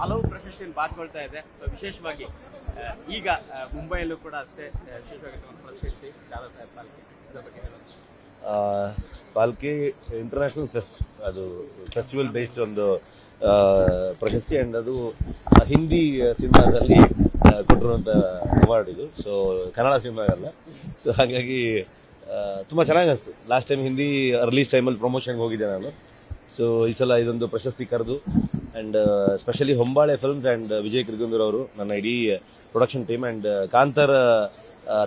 ಹಲವು ಪ್ರಶಸ್ತಿಯನ್ನು ಪಾಲ್ಗೊಳ್ತಾ ಇದೆ. ಸೊ ವಿಶೇಷವಾಗಿ ಈಗ ಮುಂಬೈಯಲ್ಲೂ ಕೂಡ ಅಷ್ಟೇ ವಿಶೇಷವಾಗಿ ಪ್ರಶಸ್ತಿ ದಾದಾ ಸಾಹೇಬ್ ಪಾಲ್ಕಿ ಇದರ ಬಗ್ಗೆ ಪಾಲ್ಕೆ ಇಂಟರ್ನ್ಯಾಷನಲ್ ಫೆಸ್ಟ್ ಅದು ಫೆಸ್ಟಿವಲ್ ಬೇಸ್ಡ್ ಒಂದು ಪ್ರಶಸ್ತಿ ಅಂಡ್ ಅದು ಹಿಂದಿ ಸಿನಿಮಾದಲ್ಲಿ ಕೊಟ್ಟಿರುವಂಥ ಅವಾರ್ಡ್ ಇದು. ಸೊ ಕನ್ನಡ ಸಿನಿಮಾ ಅಲ್ಲ ಸೊ ಹಾಗಾಗಿ ತುಂಬ ತುಂಬಾ ಚೆನ್ನಾಗಿ ಅನಿಸ್ತು. ಲಾಸ್ಟ್ ಟೈಮ್ ಹಿಂದಿ ರಿಲೀಸ್ ಟೈಮಲ್ಲಿ ಪ್ರಮೋಷನ್ಗೆ ಹೋಗಿದ್ದೆ ನಾನು. ಸೊ ಈ ಸಲ ಇದೊಂದು ಪ್ರಶಸ್ತಿ ಕರೆದು and specially Hombale films and Vijay Kirgandur ಅವರು ನನ್ನ ಇಡೀ ಪ್ರೊಡಕ್ಷನ್ ಟೀಮ್ ಅಂಡ್ ಕಾಂತರ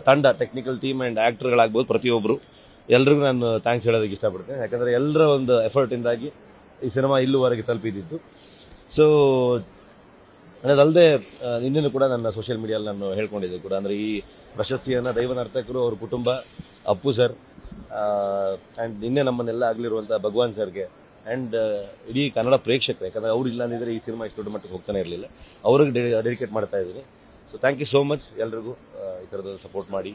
ತಂಡ ಟೆಕ್ನಿಕಲ್ ಟೀಮ್ ಅಂಡ್ ಆಕ್ಟರ್ಗಳಾಗ್ಬೋದು ಪ್ರತಿಯೊಬ್ಬರು ಎಲ್ರಿಗೂ ನಾನು ಥ್ಯಾಂಕ್ಸ್ ಹೇಳೋದಕ್ಕೆ ಇಷ್ಟಪಡ್ತೇನೆ. ಯಾಕಂದರೆ ಎಲ್ಲರ ಒಂದು ಎಫರ್ಟಿಂದಾಗಿ ಈ ಸಿನಿಮಾ ಇಲ್ಲಿವರೆಗೆ ತಲುಪಿದ್ದಿತ್ತು ಸೊ ಅದಲ್ಲದೆ ಇನ್ನೇನು ಕೂಡ ನನ್ನ ಸೋಷಿಯಲ್ ಮೀಡಿಯಲ್ಲಿ ನಾನು ಹೇಳ್ಕೊಂಡಿದ್ದೆ ಕೂಡ. ಅಂದರೆ ಈ ಪ್ರಶಸ್ತಿಯನ್ನು ದೈವ ನರ್ತಕರು ಅವ್ರ ಕುಟುಂಬ, ಅಪ್ಪು ಸರ್ ಆ್ಯಂಡ್ ನಿನ್ನೆ ನಮ್ಮನ್ನೆಲ್ಲ ಆಗಲಿರುವಂಥ ಭಗವಾನ್ ಸರ್ಗೆ ಅಂಡ್ ಇಡೀ ಕನ್ನಡ ಪ್ರೇಕ್ಷಕರು, ಯಾಕಂದರೆ ಅವ್ರು ಇಲ್ಲ ಅಂದಿದ್ರೆ ಈ ಸಿನಿಮಾ ಇಷ್ಟು ದೊಡ್ಡ ಮಟ್ಟಿಗೆ ಹೋಗ್ತಾನೆ ಇರಲಿಲ್ಲ. ಅವ್ರಿಗೆ ಡೆಡಿಕೇಟ್ ಮಾಡ್ತಾ ಇದ್ದೀನಿ. So thank you so much ಎಲ್ರಿಗೂ ಈ ಥರದ ಸಪೋರ್ಟ್ ಮಾಡಿ.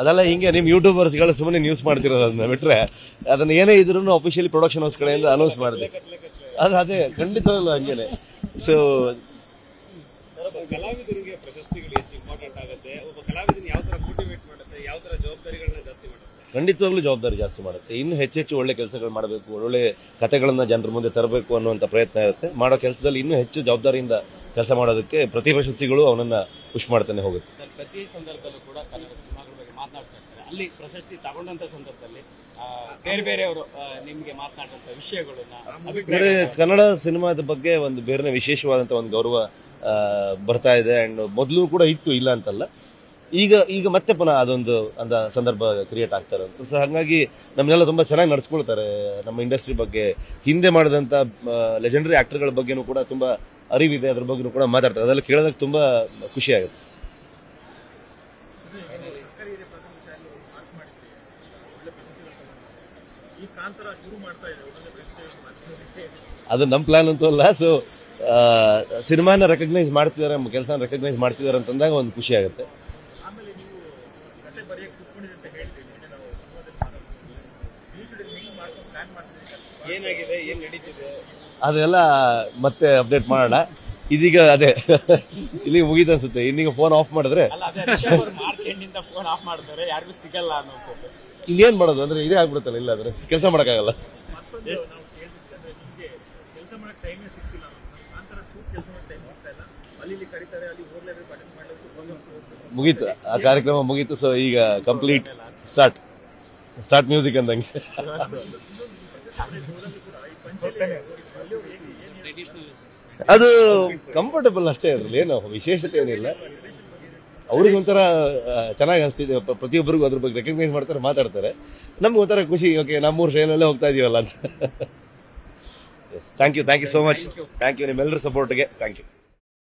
ಅದೆಲ್ಲ ಹಿಂಗೆ ನಿಮ್ಮ ಯೂಟ್ಯೂಬರ್ಸ್ಗಳು ಸುಮ್ಮನೆ ನ್ಯೂಸ್ ಮಾಡ್ತಿರೋದು ಅದನ್ನ ಅದನ್ನ ಏನೇ ಇದ್ರೂ ಅಫಿಷಿಯಲಿ ಪ್ರೊಡಕ್ಷನ್ ಹೌಸ್ ಕಡೆಯಿಂದ ಅನೌನ್ಸ್ ಮಾಡಿದೆ. ಅದು ಅದೇ ಖಂಡಿತವಲ್ಲ ಹಂಗೇನೆ. ಸೊ ಕಲಾವಿದರಿಗೆ ಪ್ರಶಸ್ತಿಗಳು ಎಷ್ಟು ಇಂಪಾರ್ಟೆಂಟ್ ಆಗುತ್ತೆ? ಒಬ್ಬ ಕಲಾವಿದನ ಯಾವ ತರ ಮೋಟಿವೇಟ್ ಮಾಡುತ್ತೆ? ಯಾವ ತರ ಜವಾಬ್ದಾರಿಗಳನ್ನ ಜಾಸ್ತಿ ಮಾಡುತ್ತೆ? ಖಂಡಿತವಾಗ್ಲೂ ಜವಾಬ್ದಾರಿ ಜಾಸ್ತಿ ಮಾಡುತ್ತೆ. ಇನ್ನು ಹೆಚ್ಚೆಚ್ಚು ಒಳ್ಳೆ ಕೆಲಸಗಳು ಮಾಡಬೇಕು ಒಳ್ಳೆ ಕಥೆಗಳನ್ನ ಜನರ ಮುಂದೆ ತರಬೇಕು ಅನ್ನುವಂಥ ಪ್ರಯತ್ನ ಇರುತ್ತೆ. ಮಾಡೋ ಕೆಲಸದಲ್ಲಿ ಇನ್ನೂ ಹೆಚ್ಚು ಜವಾಬ್ದಾರಿಯಿಂದ ಕೆಲಸ ಮಾಡೋದಕ್ಕೆ ಪ್ರತಿ ಪ್ರಶಸ್ತಿಗಳು ಅವನನ್ನ ಪುಷ್ ಮಾಡ್ತಾನೆ ಹೋಗುತ್ತೆ. ಪ್ರತಿ ಸಂದರ್ಭದಲ್ಲೂ ಕೂಡ ಕನ್ನಡ ಸಿನಿಮಾಗಳ ಬಗ್ಗೆ ಮಾತನಾಡ್ತಾ ಇರ್ತಾರೆ. ಅಲ್ಲಿ ಪ್ರಶಸ್ತಿ ತಗೊಂಡಂತ ಸಂದರ್ಭದಲ್ಲಿ ಬೇರೆ ಬೇರೆಯವರು ನಿಮ್ಗೆ ಮಾತನಾಡಿದಂತ ವಿಷಯಗಳನ್ನ ಕನ್ನಡ ಸಿನಿಮಾದ ಬಗ್ಗೆ ಒಂದು ಬೇರೆ ವಿಶೇಷವಾದಂತ ಒಂದು ಗೌರವ ಬರ್ತಾ ಇದೆ ಅಂಡ್ ಮೊದಲು ಕೂಡ ಇತ್ತು ಇಲ್ಲ ಅಂತಲ್ಲ. ಈಗ ಈಗ ಮತ್ತೆ ಪುನಃ ಅದೊಂದು ಅಂದ ಸಂದರ್ಭ ಕ್ರಿಯೇಟ್ ಆಗ್ತಾರೆ ಅಂತ ಸೊ ಹಾಗಾಗಿ ನಮ್ಮನ್ನೆಲ್ಲ ತುಂಬ ಚೆನ್ನಾಗಿ ನಡೆಸ್ಕೊಳ್ತಾರೆ. ನಮ್ಮ ಇಂಡಸ್ಟ್ರಿ ಬಗ್ಗೆ, ಹಿಂದೆ ಮಾಡಿದಂಥ ಲೆಜೆಂಡರಿ ಆ್ಯಕ್ಟರ್ಗಳ ಬಗ್ಗೆನೂ ಕೂಡ ತುಂಬ ಅರಿವಿದೆ, ಅದ್ರ ಬಗ್ಗೆನೂ ಕೂಡ ಮಾತಾಡ್ತಾರೆ. ಅದೆಲ್ಲ ಕೇಳೋದಕ್ಕೆ ತುಂಬ ಖುಷಿಯಾಗುತ್ತೆ ಅದು ನಮ್ಮ ಪ್ಲಾನ್ ಅಂತೂ ಅಲ್ಲ ಸೊ ಸಿನಿಮಾನ ರೆಕಗ್ನೈಸ್ ಮಾಡ್ತಿದ್ದಾರೆ ಕೆಲಸನ ರೆಕಗ್ನೈಸ್ ಮಾಡ್ತಿದ್ದಾರೆ ಅಂತಂದಾಗ ಒಂದು ಖುಷಿ ಆಗುತ್ತೆ. ಏನಾಗಿದೆ? ಏನ್ ನಡೀತಿದೆ? ಅದೆಲ್ಲ ಮತ್ತೆ ಅಪ್ಡೇಟ್ ಮಾಡೋಣ. ಇದೀಗ ಅದೇ ಇಲ್ಲಿಗೆ ಮುಗಿತ ಅನ್ಸುತ್ತೆ. ಇನ್ನೀಗ ಫೋನ್ ಆಫ್ ಮಾಡಿದ್ರೆ. ಅಲ್ಲ ಅದೇ ರಿಷಬ್ ಅವ್ರು ಮಾರ್ಚ್ ಎಂಡಿಂದ ಫೋನ್ ಆಫ್ ಮಾಡ್ತಾರೆ. ಯಾರಿಗೂ ಸಿಗಲ್ಲ ಅನ್ನೋದು ಇನ್ನೇನ್ ಮಾಡೋದು? ಅಂದ್ರೆ ಇದೇ ಆಗ್ಬಿಡುತ್ತಲ್ಲ ಇಲ್ಲ ಅಂದ್ರೆ ಕೆಲಸ ಮಾಡೋಕ್ಕಾಗಲ್ಲ. ಮುಗೀತು. ಆ ಕಾರ್ಯಕ್ರಮ ಮುಗೀತು ಸೊ ಈಗ ಕಂಪ್ಲೀಟ್ ಸ್ಟಾರ್ಟ್ ಸ್ಟಾರ್ಟ್ ಮ್ಯೂಸಿಕ್ ಅಂದಂಗೆ. ಅದು ಕಂಫರ್ಟಬಲ್ ಅಷ್ಟೇ ಇರಲಿ ಏನು ವಿಶೇಷತೆ ಏನಿಲ್ಲ. ಅವ್ರಿಗೆ ಒಂಥರ ಚೆನ್ನಾಗಿ ಅನಿಸ್ತಿದೆ. ಪ್ರತಿಯೊಬ್ಬರಿಗೂ ಅದ್ರ ಬಗ್ಗೆ ರೆಕಗ್ನೈಸ್ ಮಾಡ್ತಾರೆ ಮಾತಾಡ್ತಾರೆ. ನಮ್ಗೆ ಒಂಥರ ಖುಷಿ ಓಕೆ ನಮ್ಮೂರು ಶೈಲಲ್ಲೇ ಹೋಗ್ತಾ ಇದೀವಲ್ಲ ಅಂತ. Thank you thank you so much thank you ನಿಮ್ಮೆಲ್ಲರ ಸಪೋರ್ಟ್ಗೆ ಥ್ಯಾಂಕ್ ಯು